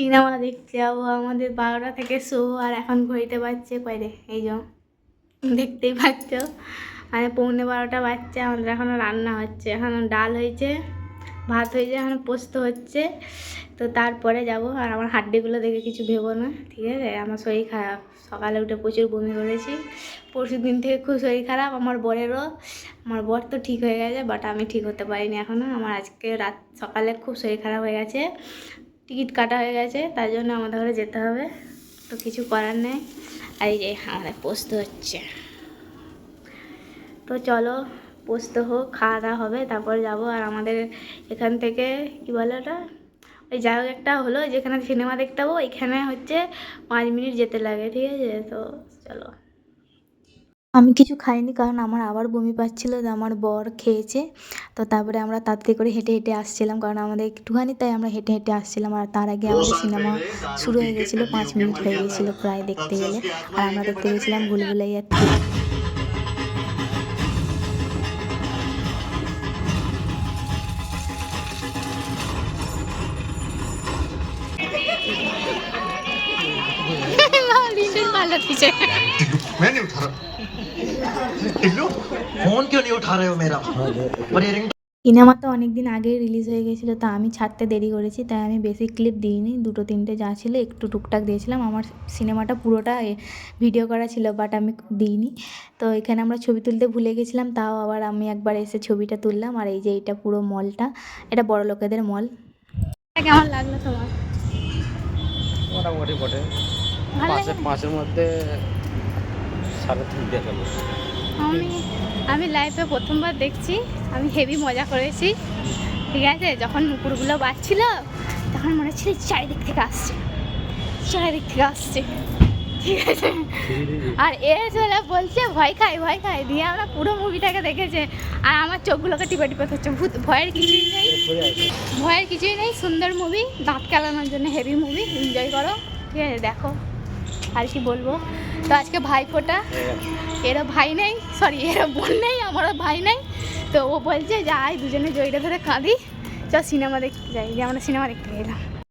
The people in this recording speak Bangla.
সিনেমা দেখতে যাব, আমাদের বারোটা থেকে শো আর এখন ঘড়িতে বাজছে কয় রে এই যে, দেখতেই পাচ্ছ। মানে পৌনে বারোটা বাজছে, আমাদের এখনও রান্না হচ্ছে। এখন ডাল হয়েছে, ভাত হয়েছে, এখন পোস্ত হচ্ছে। তো তারপরে যাব, আর আমার হাড্ডিগুলো দেখে কিছু ভেবো না, ঠিক আছে? আমার শরীর খারাপ। সকালে উঠে প্রচুর বমি করেছি। পরশু দিন থেকে খুব শরীর খারাপ, আমার বরেরও। আমার বর তো ঠিক হয়ে গেছে বাট আমি ঠিক হতে পারিনি এখনও আমার আজকে রাত, সকালে খুব শরীর খারাপ হয়ে গেছে। টিকিট কাটা হয়ে গেছে, তার জন্য আমাদের ঘরে যেতে হবে। তো কিছু করার নেই। আর এই যে আমাদের পোস্ত হচ্ছে। তো চলো, পোস্ত হোক, খাওয়া দাওয়া হবে, তারপর যাব। আর আমাদের এখান থেকে, কী বলে ওটা? ওই যাই হোক একটা হলো, যেখানে সিনেমা দেখতে যাব, ওইখানে হচ্ছে পাঁচ মিনিট যেতে লাগে, ঠিক আছে? তো চলো। আমি কিছু খাইনি কারণ আমার আবার বমি পাচ্ছিলো তো আমার বর খেয়েছে। তো তারপরে আমরা তাড়াতাড়ি করে হেঁটে হেঁটে আসছিলাম কারণ আমাদের একটুখানি তাই আমরা হেঁটে হেঁটে আসছিলাম আর তার আগে আমাদের সিনেমা শুরু হয়ে গেছিল পাঁচ মিনিট হয়ে গেছিল প্রায় দেখতে গেলে। আর আমরা দেখতে গেছিলাম ভুলভুলাইয়া থ্রি मैं नहीं उठा रहा टिल्लू फोन क्यों नहीं उठा रहे हो मेरा और ये रिंग সিনেমা তো অনেক দিন আগেই রিলিজ হয়ে গেছিলো তা আমি ছাড়তে দেরি করেছি তাই আমি বেশি ক্লিপ দিইনি দুটো তিনটে যা ছিল একটু টুকটাক দিয়েছিলাম আমার সিনেমাটা পুরোটা ভিডিও করা ছিল বাট আমি দিইনি তো এখানে আমরা ছবি তুলতে ভুলে গেছিলাম তাও আবার আমি একবার এসে ছবিটা তুললাম আর এই যে এটা পুরো মলটা এটা বড় লোকেদের মল কেমন লাগলো তোমার মোটামুটি বটে ভালো পাঁচের মধ্যে সাড়ে তিন দিয়ে গেল। আমি আমি লাইফে প্রথমবার দেখছি আমি হেভি মজা করেছি। ঠিক আছে যখন নুপুরগুলো বাজছিল তখন মনে হচ্ছিল চারিদিক থেকে আসছে। চারিদিক থেকে আসছে। ঠিক আছে। আর এ চলে বলছে ভয় খাই ভয় খাই দিয়ে আমরা পুরো মুভিটাকে দেখেছে। আর আমার চোখগুলোকে টিপে টিপে হচ্ছে ভূত ভয়ের কিছুই নেই। ভয়ের কিছুই নেই। সুন্দর মুভি দাঁত কেলানোর জন্য হেভি মুভি এনজয় করো। ঠিক আছে দেখো। আর কি বলব? তো আজকে ভাই ফোটা এরা ভাই নেই সরি এরা বোন নেই, আমারও ভাই নেই। তো ও বলছে যাই দুজনে জয়টা ধরে কাঁদি। চ সিনেমা দেখতে যাই, যে আমরা সিনেমা দেখতে গেলাম।